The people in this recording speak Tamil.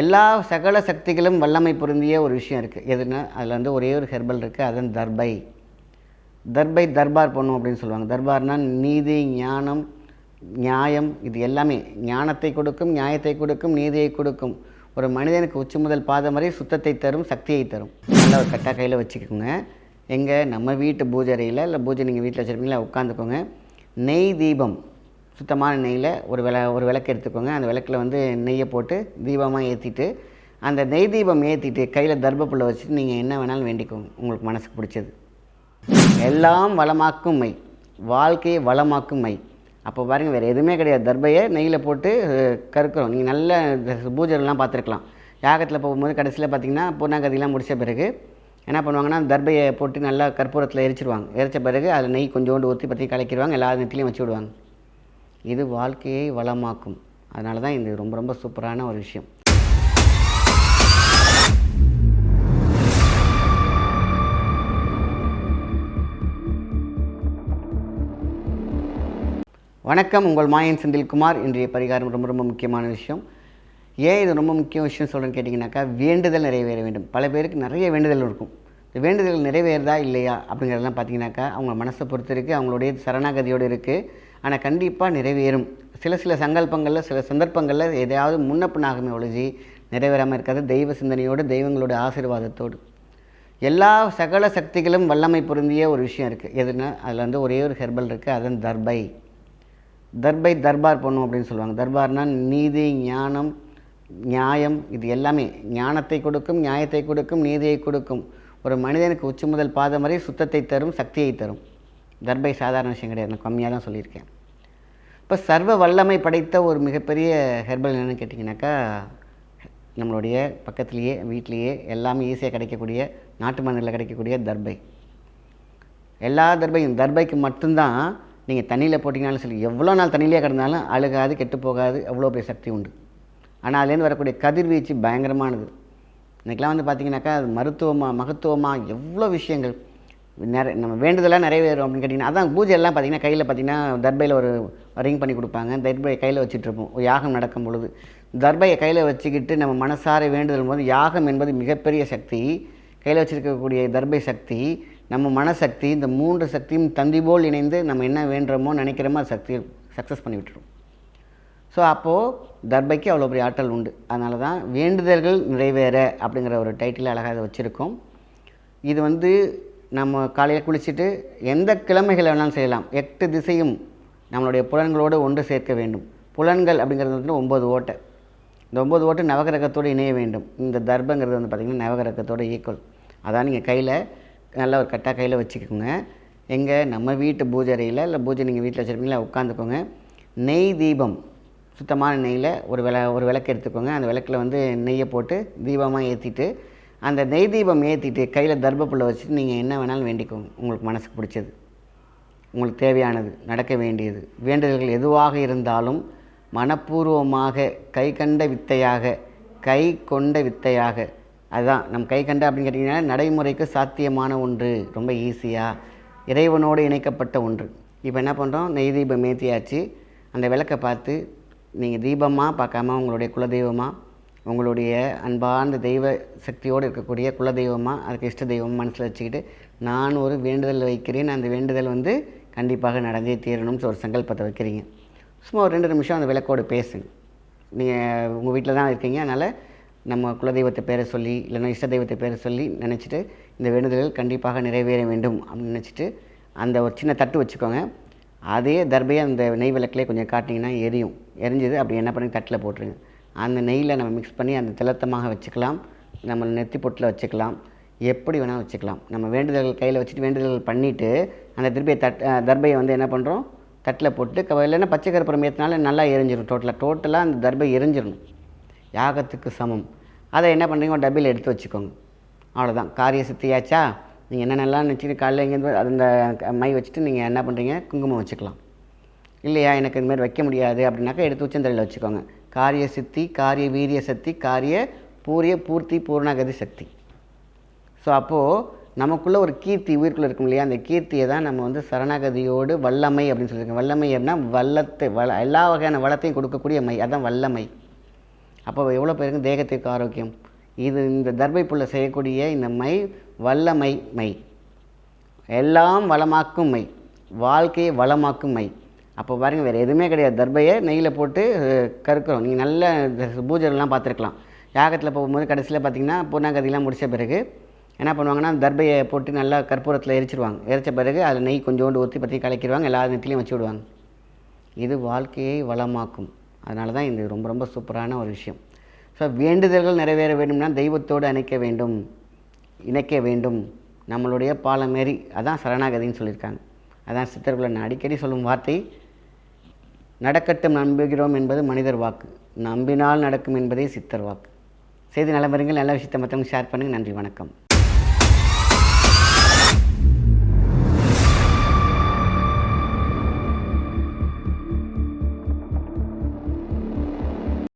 எல்லா சகல சக்திகளும் வல்லமை பொருந்திய ஒரு விஷயம் இருக்குது எதுனா அதில் வந்து ஒரே ஒரு ஹெர்பல் இருக்குது அதன் தர்பை. தர்பை தர்பார் பண்ணும் அப்படின்னு சொல்லுவாங்க. தர்பார்னா நீதி ஞானம் நியாயம் இது எல்லாமே. ஞானத்தை கொடுக்கும் நியாயத்தை கொடுக்கும் நீதியை கொடுக்கும். ஒரு மனிதனுக்கு உச்சி முதல் பாதம் வரை சுத்தத்தை தரும் சக்தியை தரும். நல்லா ஒரு கட்டா கையில் வச்சுக்கோங்க. எங்கள் நம்ம வீட்டு பூஜை அறையில் இல்லை பூஜை நீங்கள் வீட்டில் வச்சுருப்பீங்களா உட்காந்துக்கோங்க நெய் தீபம். சுத்தமான நெய்யில் ஒரு விள ஒரு விளக்கு எடுத்துக்கோங்க. அந்த விளக்கில் வந்து நெய்யை போட்டு தீபமாக ஏற்றிட்டு அந்த நெய் தீபம் ஏற்றிட்டு கையில் தர்பப்புள்ள வச்சுட்டு நீங்கள் என்ன வேணாலும் வேண்டிக்கோங்க. உங்களுக்கு மனசுக்கு பிடிச்சது. எல்லாம் வளமாக்கும் மை. வாழ்க்கையை வளமாக்கும் மை. அப்போ பாருங்கள் வேறு எதுவுமே கிடையாது. தர்பையை நெய்யில் போட்டு கருக்கிறோம். நீங்கள் நல்ல பூஜைலாம் பார்த்துருக்கலாம். யாகத்தில் போகும்போது கடைசியில் பார்த்தீங்கன்னா பூர்ணாகதிலாம் முடித்த பிறகு என்ன பண்ணுவாங்கன்னா தர்பையை போட்டு நல்லா கற்பூரத்தில் எரிச்சிருவாங்க. எரிச்ச பிறகு அதில் நெய் கொஞ்சோண்டு ஊற்றி பற்றி கலக்கிடுவாங்க எல்லா நெத்திலையும் வச்சு விடுவாங்க. இது வாழ்க்கையை வளமாக்கும். அதனால தான் இது ரொம்ப ரொம்ப சூப்பரான ஒரு விஷயம். வணக்கம் உங்கள் மாயன் செந்தில்குமார். இன்றைய பரிகாரம் ரொம்ப ரொம்ப முக்கியமான விஷயம். ஏன் இது ரொம்ப முக்கிய விஷயம் சொல்கிறேன்னு கேட்டிங்கனாக்கா வேண்டுதல் நிறைவேற வேண்டும். பல பேருக்கு நிறைய வேண்டுதல் இருக்கும். இந்த வேண்டுதல் நிறைவேறுதா இல்லையா அப்படிங்கிறதெல்லாம் பார்த்தீங்கன்னாக்கா அவங்க மனசை பொறுத்து இருக்குது அவங்களுடைய சரணாகதியோடு இருக்குது ஆனால் கண்டிப்பாக நிறைவேறும். சில சில சங்கல்பங்களில் சில சந்தர்ப்பங்களில் எதையாவது முன்னப்பினாகமே ஒழிஞ்சி நிறைவேறாமல் இருக்காது தெய்வ சிந்தனையோடு தெய்வங்களோட ஆசீர்வாதத்தோடு. எல்லா சகல சக்திகளும் வல்லமை பொருந்திய ஒரு விஷயம் இருக்குது எதுனா அதில் வந்து ஒரே ஒரு ஹெர்பல் இருக்குது அதன் தர்பை. தர்பை தர்பார் பண்ணும் அப்படின்னு சொல்லுவாங்க. தர்பார்னால் நீதி ஞானம் நியாயம் இது எல்லாமே. ஞானத்தை கொடுக்கும் நியாயத்தை கொடுக்கும் நீதியை கொடுக்கும். ஒரு மனிதனுக்கு உச்சி முதல் பாதம் வரை சுத்தத்தை தரும் சக்தியை தரும். தர்பை சாதாரண விஷயம் கிடையாது. நான் கம்மியாக தான் சொல்லியிருக்கேன். இப்போ சர்வ வல்லமை படைத்த ஒரு மிகப்பெரிய ஹெர்பல் என்னென்னு கேட்டிங்கனாக்கா நம்மளுடைய பக்கத்துலேயே வீட்லேயே எல்லாமே ஈஸியாக கிடைக்கக்கூடிய நாட்டு மண்ணில் கிடைக்கக்கூடிய தர்பை. எல்லா தர்பையும் தர்பைக்கு மட்டும்தான் நீங்கள் தண்ணியில் போட்டிங்கனாலும் சரி எவ்வளோ நாள் தண்ணியிலே கிடந்தாலும் அழுகாது கெட்டு போகாது அவ்வளோ பெரிய சக்தி உண்டு. ஆனால் அதுலேருந்து வரக்கூடிய கதிர்வீச்சு பயங்கரமானது. இன்றைக்கெலாம் வந்து பார்த்திங்கனாக்கா அது மருத்துவமாக மகத்துவமாக எவ்வளோ விஷயங்கள் நிறைய நம்ம வேண்டுதலாக நிறைவேறும் அப்படின்னு கேட்டிங்கன்னா அதான் பூஜை எல்லாம் பார்த்திங்கன்னா கையில் பார்த்திங்கன்னா தர்பையில் ஒரு ரிங் பண்ணி கொடுப்பாங்க. தர்பையை கையில் வச்சுட்ருப்போம் ஒரு யாகம் நடக்கும் பொழுது. தர்பையை கையில் வச்சுக்கிட்டு நம்ம மனசார வேண்டுதல் போது யாகம் என்பது மிகப்பெரிய சக்தி. கையில் வச்சுருக்கக்கூடிய தர்பை சக்தி நம்ம மனசக்தி இந்த மூன்று சக்தியும் தந்தி போல் இணைந்து நம்ம என்ன வேண்டுறோமோ நினைக்கிறோமோ அது சக்தி சக்ஸஸ் பண்ணி விட்டுரும். ஸோ அப்போது தர்பைக்கு அவ்வளோ பெரிய ஆற்றல் உண்டு. அதனால தான் வேண்டுதல்கள் நிறைவேற அப்படிங்கிற ஒரு டைட்டில் அழகாக அதை வச்சுருக்கோம். இது வந்து நம்ம காலையில் குளிச்சுட்டு எந்த கிழமைகளை வேணாலும் செய்யலாம். எட்டு திசையும் நம்மளுடைய புலன்களோடு ஒன்று சேர்க்க வேண்டும். புலன்கள் அப்படிங்கிறது வந்து ஒம்பது ஓட்டை. இந்த ஒம்பது ஓட்டு நவகிரகத்தோடு இணைய வேண்டும். இந்த தர்பங்கிறது வந்து பார்த்திங்கன்னா நவகிரகத்தோட ஈக்குவல் அதான் நீங்கள் கையில் நல்ல ஒரு கட்டாக கையில் வச்சுக்கோங்க. எங்கே நம்ம வீட்டு பூஜை அறையில் இல்லை பூஜை நீங்கள் வீட்டில் வச்சுருப்பீங்களா உட்காந்துக்கோங்க நெய் தீபம். சுத்தமான நெய்யில் ஒரு விள ஒரு விளக்கு எடுத்துக்கோங்க. அந்த விளக்கில் வந்து நெய்யை போட்டு தீபமாக ஏற்றிட்டு அந்த நெய் தீபம் ஏற்றிட்டு கையில் தர்பப்புள்ள வச்சுட்டு நீங்கள் என்ன வேணாலும் வேண்டிக்கோங்க. உங்களுக்கு மனசுக்கு பிடிச்சது. உங்களுக்கு தேவையானது நடக்க வேண்டியது. வேண்டுதல்கள் எதுவாக இருந்தாலும் மனப்பூர்வமாக கை கண்ட வித்தையாக கை கொண்ட வித்தையாக. அதுதான் நம்ம கை கண்ட அப்படின்னு கேட்டிங்கன்னா நடைமுறைக்கு சாத்தியமான ஒன்று. ரொம்ப ஈஸியாக இறைவனோடு இணைக்கப்பட்ட ஒன்று. இப்போ என்ன பண்ணுறோம் நெய் தீபம் ஏற்றியாச்சு அந்த விளக்கை பார்த்து நீங்கள் தீபமாக பார்க்காம உங்களுடைய குலதெய்வமாக உங்களுடைய அன்பார்ந்த தெய்வ சக்தியோடு இருக்கக்கூடிய குலதெய்வமாக அதுக்கு இஷ்ட தெய்வம் மனசில் வச்சுக்கிட்டு நான் ஒரு வேண்டுதல் வைக்கிறேன் அந்த வேண்டுதல் வந்து கண்டிப்பாக நடந்தே தீரணும்னு ஒரு சங்கல்பத்தை வைக்கிறீங்க. சும்மா ஒரு ரெண்டு நிமிஷம் அந்த விளக்கோடு பேசுங்க. நீங்கள் உங்கள் வீட்டில் தான் இருக்கீங்க அதனால் நம்ம குலதெய்வத்தை பேரை சொல்லி இல்லைன்னா இஷ்ட தெய்வத்தை பேரை சொல்லி நினச்சிட்டு இந்த வேண்டுதல்கள் கண்டிப்பாக நிறைவேற வேண்டும் அப்படின்னு நினச்சிட்டு அந்த ஒரு சின்ன தட்டு வச்சுக்கோங்க. அதே தர்பையாக அந்த நெய் விளக்கிலே கொஞ்சம் காட்டிங்கன்னா எரியும். எரிஞ்சது அப்படி என்ன பண்ணி தட்டில் போட்டுருங்க. அந்த நெய்யில் நம்ம மிக்ஸ் பண்ணி அந்த திலத்தமாக வச்சுக்கலாம். நம்ம நெத்தி பொட்டில் வச்சுக்கலாம். எப்படி வேணால் வச்சுக்கலாம். நம்ம வேண்டுதல்கள் கையில் வச்சுட்டு வேண்டுதல்கள் பண்ணிவிட்டு அந்த திருப்பியை தட் தர்பையை வந்து என்ன பண்ணுறோம் தட்டில் போட்டு க இல்லைன்னா பச்சை கருப்புறம் ஏற்றினால நல்லா எரிஞ்சிடும் டோட்டலாக டோட்டலாக அந்த தர்பை எரிஞ்சிடணும் யாகத்துக்கு சமம். அதை என்ன பண்ணுறீங்க ஒரு எடுத்து வச்சுக்கோங்க. அவ்வளோதான் காரிய சித்தியாச்சா? நீங்கள் என்னென்னலாம் நினச்சிட்டு காலையில் இங்கேருந்து அந்த மை வச்சுட்டு நீங்கள் என்ன பண்ணுறீங்க குங்குமம் வச்சுக்கலாம். இல்லையா? எனக்கு இதுமாரி வைக்க முடியாது. அப்படின்னாக்கா எடுத்து உச்சந்தலையில் வச்சுக்கோங்க. காரிய சித்தி காரிய வீரிய சக்தி காரிய பூரிய பூர்த்தி பூர்ணாகதி சக்தி. ஸோ அப்போது நமக்குள்ளே ஒரு கீர்த்தி உயிருக்குள்ளே இருக்கும் இல்லையா? அந்த கீர்த்தியை தான் நம்ம வந்து சரணாகதியோடு வல்லமை அப்படின்னு சொல்லியிருக்கோம் வல்லமை அப்படின்னா வல்லத்தை வள எல்லா வகையான வளத்தையும் கொடுக்கக்கூடிய மை அதுதான் வல்லமை. அப்போ எவ்வளோ பேருக்கு தேகத்திற்கு ஆரோக்கியம்? இது இந்த தர்பை புள்ள செய்யக்கூடிய இந்த மை வல்லமை மை. எல்லாம் வளமாக்கும் மை. வாழ்க்கையை வளமாக்கும் மை. அப்போ பாருங்கள் வேறு எதுவுமே கிடையாது. தர்பையை நெய்யில் போட்டு கருக்கிறோம் நீங்கள் நல்ல பூஜைலாம் பார்த்துருக்கலாம். யாகத்தில் போகும்போது கடைசியில் பார்த்தீங்கன்னா பூர்ணாகதிலாம் முடித்த பிறகு என்ன பண்ணுவாங்கன்னா தர்பையை போட்டு நல்லா கற்பூரத்தில் எரிச்சிருவாங்க. எரிச்ச பிறகு அதில் நெய் கொஞ்சோண்டு ஊற்றி பற்றி கலக்கிடுவாங்க. எல்லா நெத்திலையும் வச்சு விடுவாங்க. இது வாழ்க்கையை வளமாக்கும். அதனால தான் இது ரொம்ப ரொம்ப சூப்பரான ஒரு விஷயம். ஸோ வேண்டுதல்கள் நிறைவேற வேண்டும்னா தெய்வத்தோடு இணைக்க வேண்டும். இணைக்க வேண்டும். நம்மளுடைய பாலம் மாரி அதான் சரணாகதின்னு சொல்லியிருக்காங்க. அதான் சித்தர்களை நான் அடிக்கடி சொல்லும் வார்த்தை. நடக்கட்டும் நம்புகிறோம் என்பது மனிதர் வாக்கு. நம்பினால் நடக்கும் என்பதே சித்தர் வாக்கு. செய்தி நலமருங்கள் நல்ல விஷயத்தை மற்றவங்க ஷேர் பண்ணுங்கள். நன்றி. வணக்கம்.